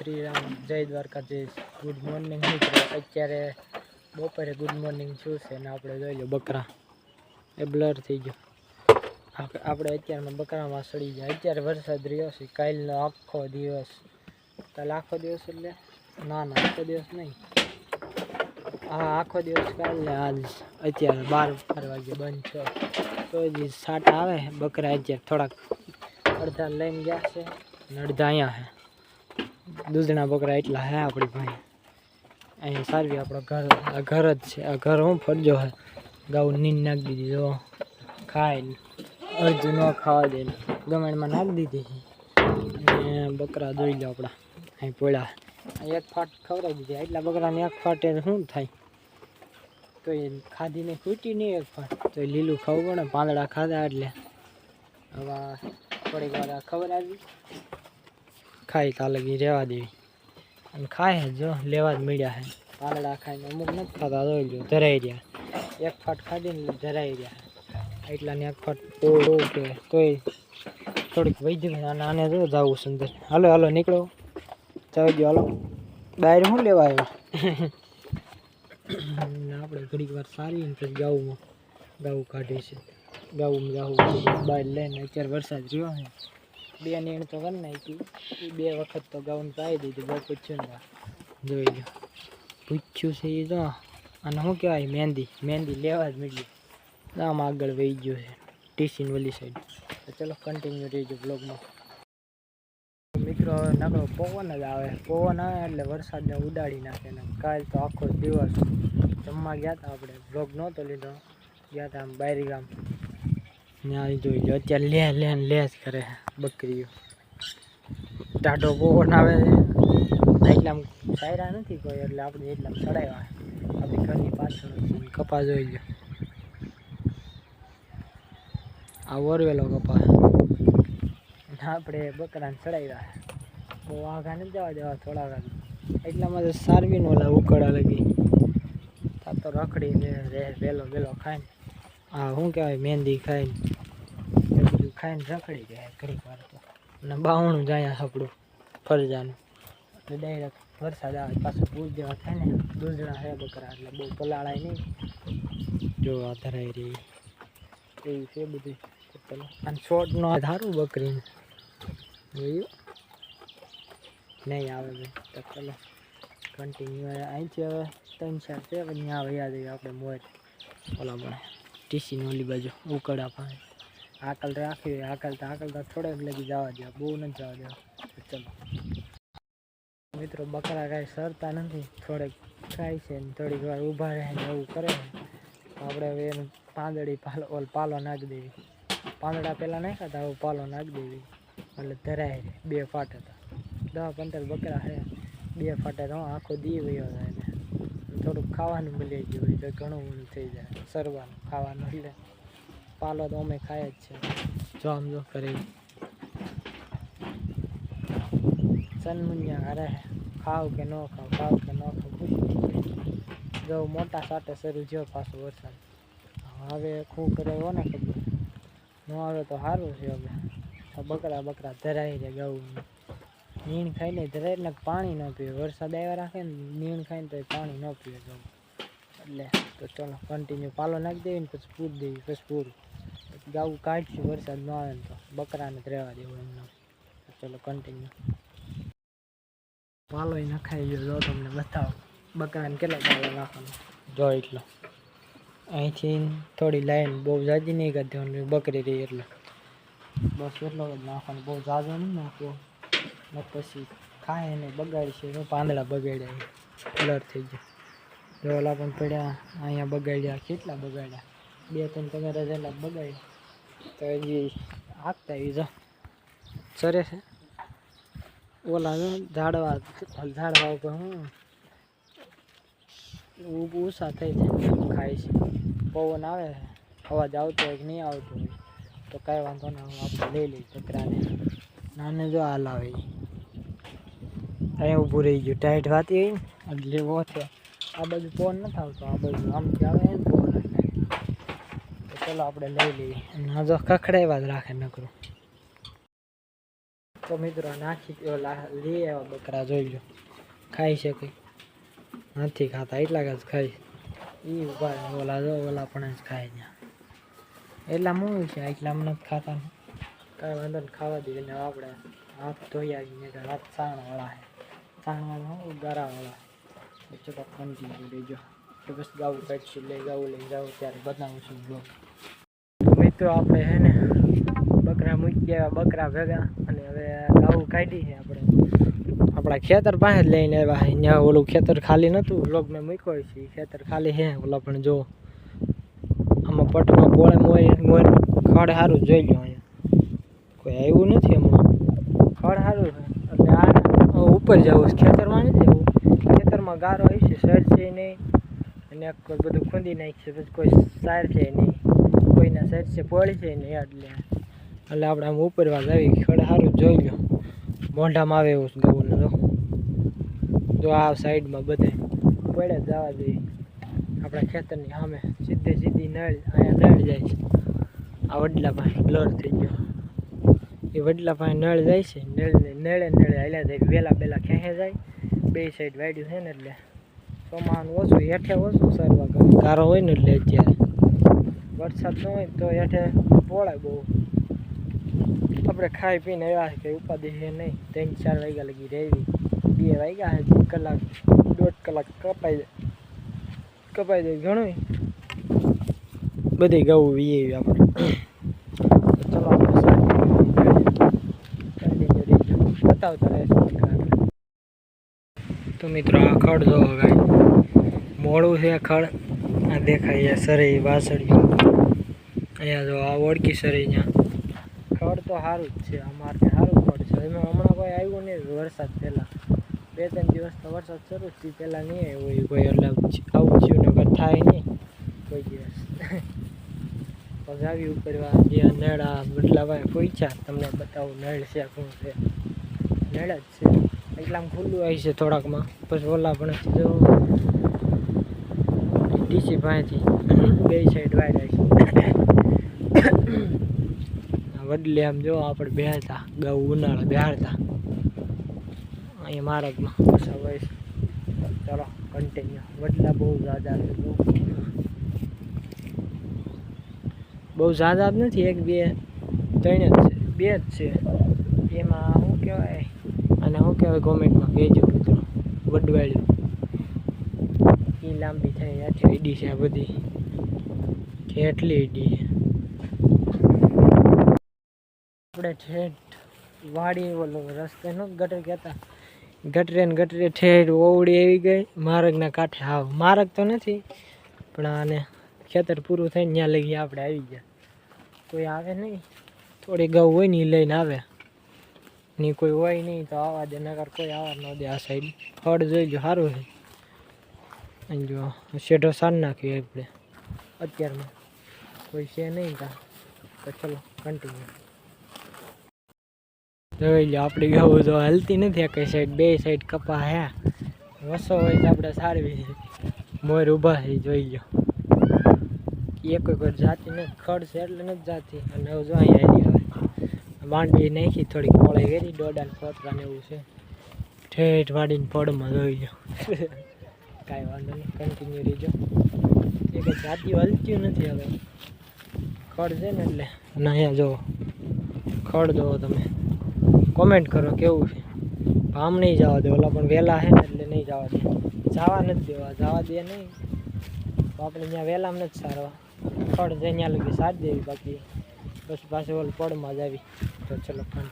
શ્રી રામ જય Dwarkadhish good morning મિત્રો. અત્યારે બપોરે ગુડ મોર્નિંગ શું છે ને આપણે જોઈ લો બકરા. એ બ્લર થઈ ગયો. આપ- આપણે અત્યારમાં બકરામાં સડી જાય. અત્યારે વરસાદ રહ્યો છે. કાલનો આખો દિવસ. કાલ આખો દિવસ એટલે? ના ના, આખો દિવસ નહીં. હા આખો દિવસ કાલ ને આજ અત્યારે બાર બાર વાગે બંધ છે તો હજી સાટ આવે. બકરા અત્યારે થોડાક અડધા લઈને ગયા છે અને અડધા અહીંયા છે દૂધના બકરા એટલા હે આપણી ભાઈ. અહીં સારવી આપણો ઘર, આ ઘર જ છે. આ ઘર હું ફરજો હે. ગાઉ નીંદ નાખી દીધી, જો. ખાય અડધું ન ખાવા દે. ગમેણમાં નાખી દીધી છે. અને બકરા દોઈ લો આપણા. અહીં પોળા. એક ફાટ ખવડાવી દીધી. એટલા બકરાને એક ફાટે શું થાય? તો એ ખાધીને ખૂટી નહીં એક ફાટ. તો લીલું ખાવું પડે, પાંદડા ખાધા એટલે. હવે થોડીક વાર ખબર આવી ખાઈ કાલે ગઈ રહેવા દેવી. અને ખાય જ, લેવા જ મળ્યા છે પાંદડા ખાઈને અમુક નથી ખાતા, જોઈ લો ધરાઈ રહ્યા. એક ફાટ ખાધીને ધરાઈ રહ્યા. એટલાને એક ફાટ ઓળો કે, તોય થોડીક વૈદ્ય અને આને જો જવું સુંદર હાલો હાલો, નીકળો. ચાવી ગયો હાલો. બહાર શું લેવા આવ્યો? આપણે ઘડીક વાર સારી પછી ગાઉમાં ગાઉ કાઢી છે. ગાઉમાં જાવું બહાર લઈને અત્યારે વરસાદ રહ્યો છે. બે નીણ તો કરી નાખી. બે વખત તો ગાઉન પાઈ દીધું, બહુ પૂછ્યું ને જોઈ લો પૂછ્યું છે એ તો. અને શું કહેવાય, મહેંદી. મહેંદી લેવા જ મળી આમ આગળ વહી ગયો છે. ટીસી વલી સાઈડ તો ચલો કન્ટિન્યુ રહીજો બ્લોગમાં મિત્રો, હવે નકરો પવન જ આવે. પવન આવે એટલે વરસાદને ઉડાડી નાખે ને કાલ તો આખો દિવસ જમવા ગયા હતા આપણે. બ્લોગ નહોતો લીધો. ગયા હતા આમ બારી ગામ. ત્યાં જોઈ લો અત્યારે લે લે લે જ કરે બકરીઓ. ટાટો પવન આવે. છે એટલા સાયરા નથી કોઈ, એટલે આપણે એટલા ચડાવ્યા. આપણી ઘરની પાછળ કપા જોઈ લો આ વરવેલો કપા. આપણે બકરાને ચડાવ્યા. બહુ આઘા નથી જવા દેવા, થોડા વાર. એટલામાં તો સારવીનો ઓલા ઉકળા લગી. તા રખડીને રે, વેલો વેલો ખાઈને આ શું કહેવાય, મહેંદી ખાઈને. એ બધું ખાઈને રખડી જાય ઘડીક વાર તો. અને બાવણું જાય આપણું ફરજાનું. એટલે ડાયરેક્ટ વરસાદ આવે, પાછું પૂજ જેવા થાય ને, દૂધણા હે બકરા, એટલે બહુ પલાળાય નહીં. જો આ ધરાઈ રહી. એવું છે બધું. તો ચલો. અને શોર્ટ નો ધારું બકરીને. જોયું? નહીં આવે ભાઈ. તો ચલો. કન્ટિન્યુ અહીંથી હવે ત્રણ ચાર છે પછી ત્યાં વયા જઈએ આપણે મોજ ઓલા પણ ટીસીની ઓલી બાજુ ઉકળા પાસે. આકલ રાખી હોય આકલ તો આકલ તો થોડેક લગી જવા દે, બહુ નથી જવા દેવા તો ચલો. મિત્રો, બકરા કાંઈ સરતા નથી, થોડેક ખાય છે ને થોડીક વાર ઊભા રહે ને એવું કરે ને, તો આપણે હવે એને પાંદડી પાલો, ઓલ પાલો નાખી દેવી. પાંદડા પહેલાં નાખ્યા હતા હવે પાલો નાખી દેવી. એટલે ધરાય. બે ફાટ હતા દસ પંદર બકરા છે, બે ફાટે તો આખો દી વયો જાય. ને થોડુંક ખાવાનું મળી ગયું હોય તો ઘણું બધું થઈ જાય. સરવાનું, ખાવાનું એટલે પાલો તો અમે ખાય જ છે. જો આમ જો કરી. સનમુનિયા અરે ખાવ કે ન ખાવ ખાવ કે ન ખાવ પૂછ્યું જો મોટા સાટે શરૂ થયો પાછો વરસાદ. હવે શું કરે હો ને ખબર? ન આવે તો સારું છે હવે. બકરા બકરા ધરાઈ રહે ગૌ નીણ ખાઈને ધરાય એટલે પાણી ન પીવે. વરસાદ આવ્યા રાખે ને નીણ ખાઈને તો પાણી ન પીવે ગૌ એટલે તો ચલો કન્ટિન્યુ પાલો નાખી દેવી ને પછી પૂર દેવી, પછી પૂરું. ગાવું કાઢશું, વરસાદ ન આવે ને તો. બકરાને જ રહેવા દેવું એમને ચલો કન્ટિન્યુ પાલો નખાઈ ગયો, જો તમને બતાવો. બકરાને કેટલા પાલો નાખવાનો? જો એટલો. અહીંથી થોડી લાઈન બહુ જાજી નહીં કરી દેવાની બકરી રહી એટલે. બસ એટલો જ નાખવાનો. બહુ જાજો નહીં નાખવો. ને પછી ખાય ને બગાડશે. પાંદડા બગાડ્યા કલર થઈ ગયો. ઢોલા પણ પડ્યા. અહીંયા બગાડ્યા. કેટલા બગાડ્યા? બે ત્રણ તમારા જેટલા બગાડ્યા. તો હજી હાકતા આવી જો સરે છે. ઓલા ઝાડવા ઝાડવા ઉપર હું ઊભું થઈ જાય ખાય છે. પવન આવે અવાજ આવતો હોય કે નહીં આવતો હોય. તો કાંઈ વાંધો ના હું આપણે લઈ લઈ ચકરાને નાને જો હાલ આવે. ઈ. અહીંયા ઊભું રહી ગયું. ટાઈટ વાતી હોય ને એટલે લેવો છે. આ બાજુ ફોન નથી આવતો, આ બાજુ આમથી આવે ને ફોન તો ચલો આપણે લઈ લઈએ. અને જો ખખડાવ્યા જ રાખે નકરું. તો મિત્રો નાખી ઓલા લઈ આવ્યા બકરા, જોઈ લો. ખાઈ શકે નથી ખાતા, એટલા જ ખાઈ એ ઊભા ઓલા જો, ઓલા પણ જ ખાય ત્યાં એટલા મૂળ છે, એટલા જ ખાતા. કાંઈ વાંધો ખાવા દઈએ આપણે. હાથ ધોઈ આવીને હાથ સાણ સાણવાળા છે. સાણવાળા હું ગારાવાળા ચલો કન્ટિન્યુ રહેજો તો બસ ગાવું કાઢશું લઈ ગાવું લઈ જાઉં ત્યારે બનાવશું બ્લોગ મિત્રો, આપણે હે ને બકરા મૂકી ગયા બકરા ભેગા. અને હવે ગાવું કાઢી છે આપણે. આપણા ખેતર પાસે જ લઈને આવ્યા અહીંયા ઓલું ખેતર ખાલી નહોતું લોક મેં મૂક્યો છે. ખેતર ખાલી છે. ઓલા પણ જો, આમાં પટમાં પોળે મોર મોર ખડ સારું જોઈ લો અહીંયા. કોઈ આવ્યું નથી હમણાં? ખડ સારું ઉપર જવું ખેતરમાં નથી જવું ખેતરમાં ગારો છે સર છે નહીં. અને કોઈ બધું ખૂંદી નાખશે, પછી કોઈ સાર છે નહીં. કોઈના સર છે પડી છે નહીં એટલે. એટલે આપણે આમ ઉપરવા આવી ખડ સારું જોઈ લો. મોઢામાં આવે એવું ગવું જો. જો આ સાઈડમાં બધે પડે જવા જોઈએ આપણા ખેતરની સામે સીધે સીધી નળ, અહીંયા નળ જાય છે. આ વડલા પાસે બ્લર થઈ ગયો. એ વડલા પાસે નળ જાય છે. નળે નળે નળે હાલ્યા જાય, વેલા બેલા ખેંચે જાય. બે સાઈડ વાડ્યું છે ને એટલે ચોમાનું ઓછું, હેઠે ઓછું સરવા કરે ગારો હોય ને એટલે અત્યારે. વરસાદ ન હોય તો હેઠે પોળાય બહુ. આપણે ખાઈ પીને આવ્યા છે, કંઈ ઉપાધિ છે નહીં. ત્રણ ચાર વાગ્યા લગી રહેવી બે વાગ્યા છે કલાક, દોઢ કલાક કપાઈ જાય. કપાઈ જાય ઘણું બધી ગવું વીએ આપણે તો ચલો આપણે કન્ટિન્યુ રહીજો બતાવતા રહેશું આગળ. તો મિત્રો આ ખડ જો ગાય, મોડું છે ખડ. આ દેખાય છે સરી વાસળિયું અહીંયા જો આ ઓળખી સરી અહીંયા ખડ તો સારું જ છે, અમારે સારું ખડ છે. એમાં હમણાં કોઈ આવ્યું નહીં વરસાદ પહેલાં. બે ત્રણ દિવસ તો વરસાદ શરૂ થી પહેલાં નહીં આવ્યો એ કોઈ, એટલે આવું થયું નગર થાય નહીં કોઈ દિવસ. પગાવી ઉપરવા જે નળ, આ કોઈ પહોંચ્યા તમને બતાવું નળ છે શું છે? નળ જ છે. એટલામાં ખુલ્લું આવી છે થોડાકમાં. પછી ઓલા પણ જો. ડીસી પાસેથી બે સાઈડ વાયર આવી છે. વડલે આમ જો, આપણે બેહતા ગૌ ઉનાળા બેહાડતા. અહીંયા માર્ગમાં હોય ચલો કન્ટિન્યુ વડલા બહુ ઝાઝા છે બહુ ઝાઝા નથી, એક, બે, ત્રણ જ છે. બે જ છે. અને શું કહેવાય કોમેન્ટમાં કહેજો મિત્રો વડવાળ્યું એ લાંબી થાય આથી ઈડી છે આ બધી. કેટલી ઈડી છે. આપણે ઠેઠ વાડી ઓલો રસ્તે નો ગટર કહેતા ગટરે ને ગટરે ઠેઠ ઓવડી આવી ગઈ. માર્ગના કાંઠે આવ માર્ગ તો નથી, પણ આને ખેતર પૂરું થઈને ત્યાં લગી આપણે આવી ગયા. કોઈ આવે નહીં. થોડી ગૌ હોય ને એ લઈને આવે. ની કોઈ હોય નહીં તો આવા દે નગર કોઈ આવા ન દે આ સાઈડ. ફળ જોઈ જો સારું છે. જો, શેઢો સાર નાખ્યો આપણે. અત્યારમાં. કોઈ છે નહીં તા. તો ચલો કન્ટિન્યુ જોઈ લો આપણી ગૌ તો હલતી નથી, આ કઈ સાઈડ, બે સાઈડ કપા હે. વસો હોય તો આપણે સારવી મોર ઊભા છે, જોઈ લો એક કોઈ જાતી નથી, ખડ છે એટલે નથી જાતી. અને હવે જો અહીંયા માંડવી નાખી, થોડીક પોળે વેરી દોડા ને પોતરા ને એવું છે. ઠેઠ વાડીને પડમાં જોઈ લો કાંઈ વાંધો નહીં કન્ટિન્યુ રહીજો. એ કંઈ જાતિ હલતી નથી હવે. ખડ છે ને એટલે, અને અહીંયા જુઓ ખડ જુઓ તમે. કોમેન્ટ કરો કેવું છે. ભામ નહીં જવા દે, ઓલા પણ વહેલા છે ને એટલે નહીં જવા દે. જવા નથી દેવા, જવા દે નહીં. તો આપણે ત્યાં વહેલામાં નથી સારવા. ખડ છે, ત્યાં લગી સારી દેવી બાકી. પછી પાછું ઓલું પડમાં જ આવી. તો ચલો કન્ટિન્યુ